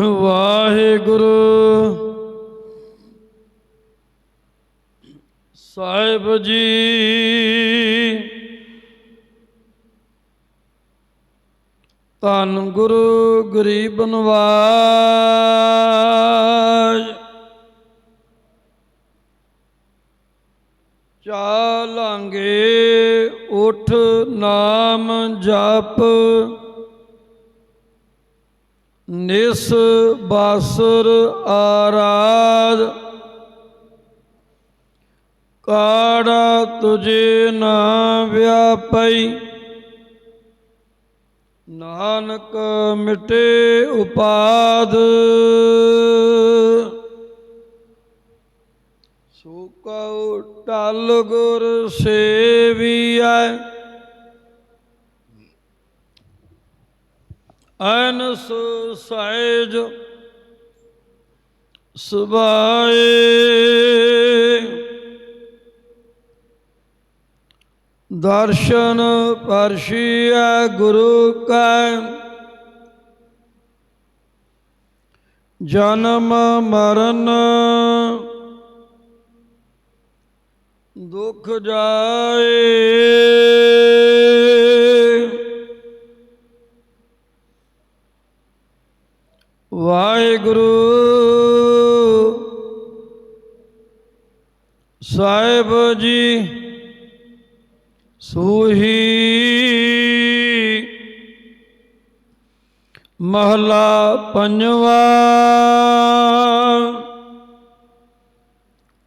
ਵਾਹਿਗੁਰੂ। ਸਾਹਿਬ ਜੀ। ਧੰਨ ਗੁਰੂ ਗਰੀਬ ਨਵਾਜ। ਚਾਲਾਂਗੇ ਉਠ ਨਾਮ ਜਪ। ਨਿਸ ਬਾਸਰ ਆਰਾਧ, ਕਾੜਾ ਤੁਝੇ ਨਾ ਵਿਆਪਈ। ਨਾਨਕ ਮਿਟੇ ਉਪਾਦ। ਸੋ ਕਉ ਟਲ ਗੁਰ ਸੇਵੀਐ ਅਨਸ ਸਹਿਜ ਸੁਭਾਏ। ਦਰਸ਼ਨ ਪਰਸ਼ੀਐ ਗੁਰੂ ਕੈ। ਜਨਮ ਮਰਨ ਦੁਖ ਜਾਏ। ਵਾਹਿਗੁਰੂ। ਸਾਹਿਬ ਜੀ ਸੂਹੀ ਮਹਲਾ ਪੰਜਵਾ।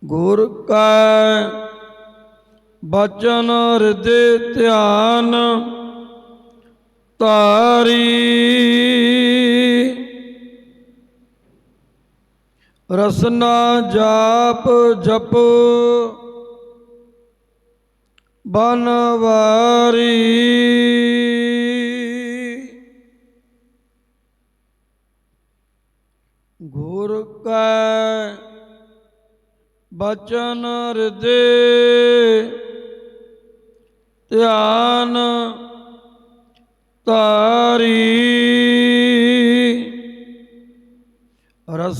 ਗੁਰ ਕੈ ਬਚਨ ਹਿਰਦੇ ਧਿਆਨ ਤਾਰੀ ਰਸਨਾ ਜਾਪ ਜਪ ਬਨਵਾਰੀ ਗੁਰ ਕੈ ਬਚਨ ਹਿਰਦੇ ਧਿਆਨ ਤਾਰੀ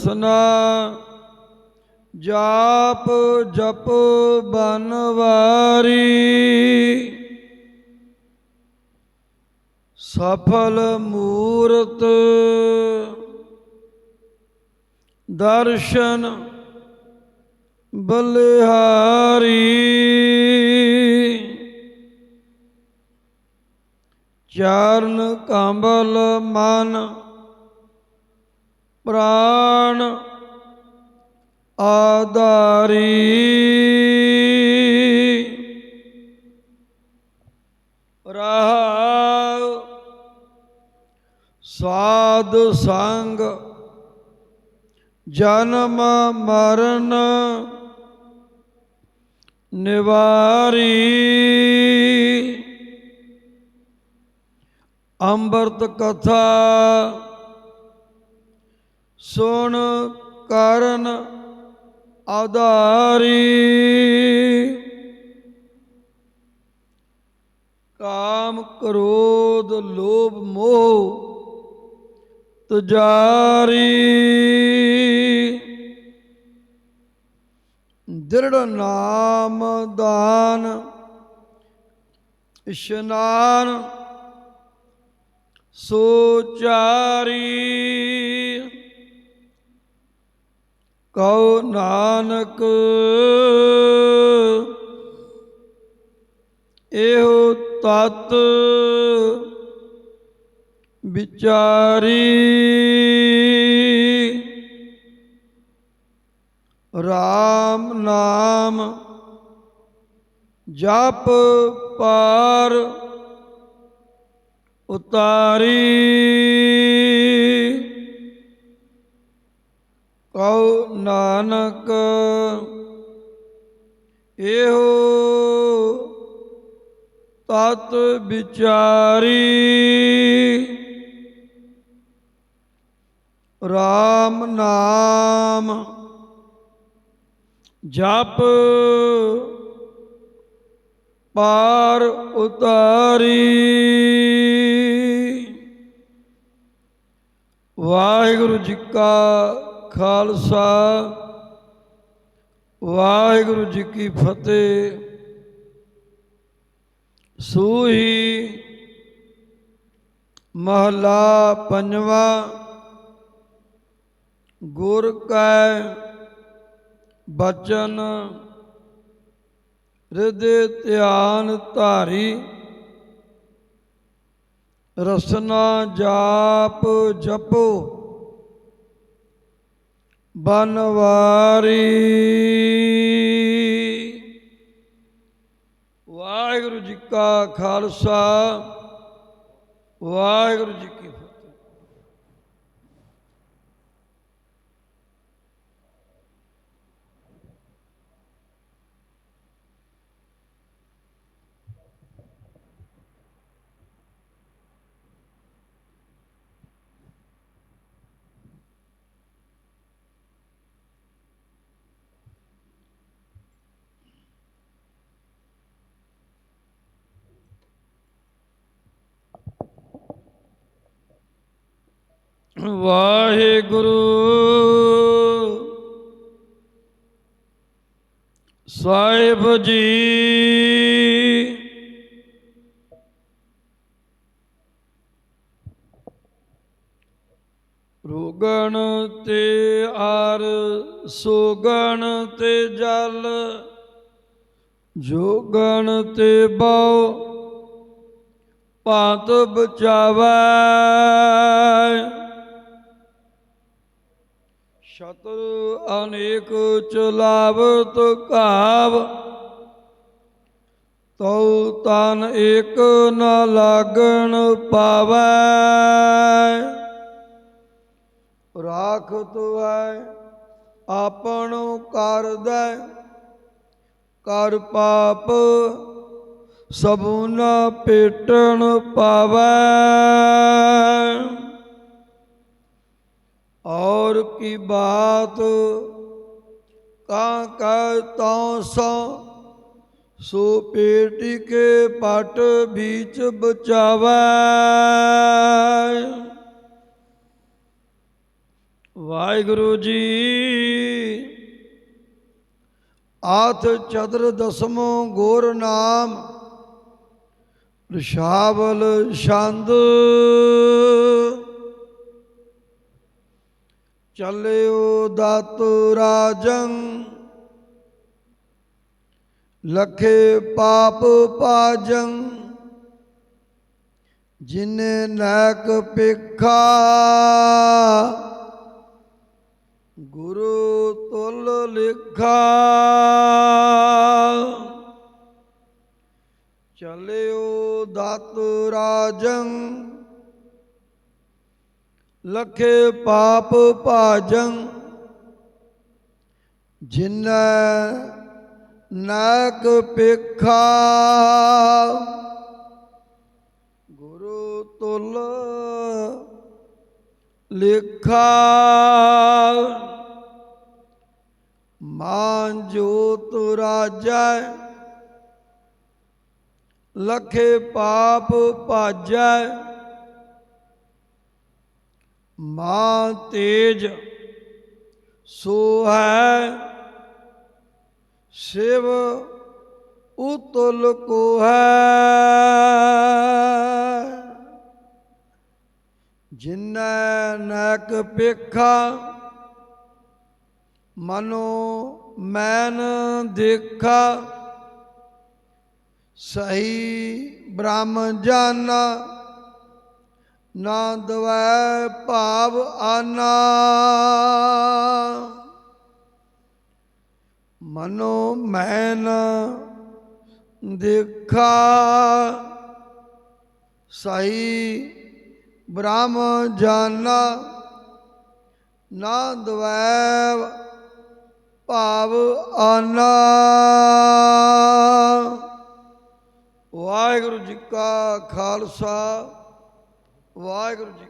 ਰਸਨਾ ਜਾਪ ਜਪ ਬਨਵਾਰੀ ਸਫਲ ਮੂਰਤ ਦਰਸ਼ਨ ਬਲਿਹਾਰੀ। ਚਰਨ ਕੰਬਲ ਮਨ ਪ੍ਰਾਣ ਆਧਾਰੀ। ਰਹਾਉ ਸਾਧ ਸੰਗ ਜਨਮ ਮਰਨ ਨਿਵਾਰੀ। ਅੰਮ੍ਰਿਤ ਕਥਾ ਸੁਣ ਕਰਨ ਆਧਾਰੀ। ਕਾਮ ਕ੍ਰੋਧ ਲੋਭ ਮੋਹ ਤੁਜਾਰੀ। ਦ੍ਰਿੜ ਨਾਮ ਦਾਨ ਇਸ਼ਨਾਨ ਸੋਚਾਰੀ। ਕਉ ਨਾਨਕ ਇਹੋ ਤਤ ਵਿਚਾਰੀ। RAM ਨਾਮ ਜਪ ਪਾਰ ਉਤਾਰੀ। ਕਉ ਨਾਨਕ ਇਹੋ ਤਤ ਵਿਚਾਰੀ। RAM ਨਾਮ ਜਪ ਪਾਰ ਉਤਾਰੀ। ਵਾਹਿਗੁਰੂ ਜੀ ਕਾ ਖਾਲਸਾ, ਵਾਹਿਗੁਰੂ ਜੀ ਕੀ ਫਤਿਹ। ਸੂਹੀ ਮਹਲਾ ਪੰਜਵਾ, ਗੁਰ ਕੈ ਬਚਨ ਹਿਰਦੇ ਧਿਆਨ ਧਾਰੀ, ਰਸਨਾ ਜਾਪ ਜਪੋ। ਬਨਵਾਰੀ। ਵਾਹਿਗੁਰੂ ਜੀ ਕਾ ਖਾਲਸਾ ਵਾਹਿਗੁਰੂ ਜੀ ਕੀ ਫਤਿਹ ਵਾਹਿਗੁਰੂ। ਸਾਹਿਬ ਜੀ। ਰੋਗਣ ਤੇ ਆਰ ਸੋਗਣ ਤੇ ਜਲ ਜੋਗਣ ਤੇ ਬਉ ਭਾਂਤ ਬਚਾਵੈ। ਸ਼ਤਰ ਅਨੇਕ ਚਲਾਵਤ ਘਾਵ, ਤਉ ਤਨ ਏਕ ਨ ਲਾਗਣ ਪਾਵੈ। ਰਾਖਤ ਹੈ ਆਪਣ ਕਰਦੈ, ਕਰ ਪਾਪ ਸਭੂ ਨ ਪੇਟਣ ਪਾਵੈ। और की बात का कह तो सो सो पेटी के पट बीच बचावै ਵਾਹਿਗੁਰੂ ਜੀ ਆਥ ਚਦਰ ਦਸਮੋ ਗੋਰ ਨਾਮ ਰਿਸ਼ਾਵਲ ਛੰਦ ਚੱਲਿਓ ਦਤ ਰਾਜੰ। ਲਖੇ ਪਾਪ ਪਾਜੰ ਜਿਨੇ ਨੈਕ ਪਿਖਾ ਗੁਰੂ ਤੁਲ ਲਿਖਾ। ਚਲਿਓ ਦਤ ਰਾਜੰ। ਲਖੇ ਪਾਪ ਭਾਜੰ, ਜਿਨੈ ਨਾਕ ਪੇਖਾ ਗੁਰੂ ਤੁਲ ਲਿਖਾ। ਮਾਨ ਜੋਤ ਰਾਜੈ, ਲਖੇ ਪਾਪ ਭਾਜੈ। ਮਾਂ ਤੇਜ ਸੋ ਹੈ ਸ਼ਿਵ ਉਤਲ ਕੋ ਹੈ ਜਿਨੈ ਨਕ ਪੇਖਾ ਮਨੋ ਮੈਨ ਦੇਖਾ। ਸਹੀ ਬ੍ਰਹਮ ਜਾਨਾ ਨਾ ਦਵੈ ਭਾਵ ਆਨਾ। ਮਨੋ ਮੈਨ ਦੇਖਾ। ਸਹੀ ਬ੍ਰਹਮ ਜਾਨਾ। ਨਾ ਦਵੈ ਭਾਵ ਆਨਾ। ਵਾਹਿਗੁਰੂ ਜੀ ਕਾ ਖਾਲਸਾ। ਵਾਹਿਗੁਰੂ ਜੀ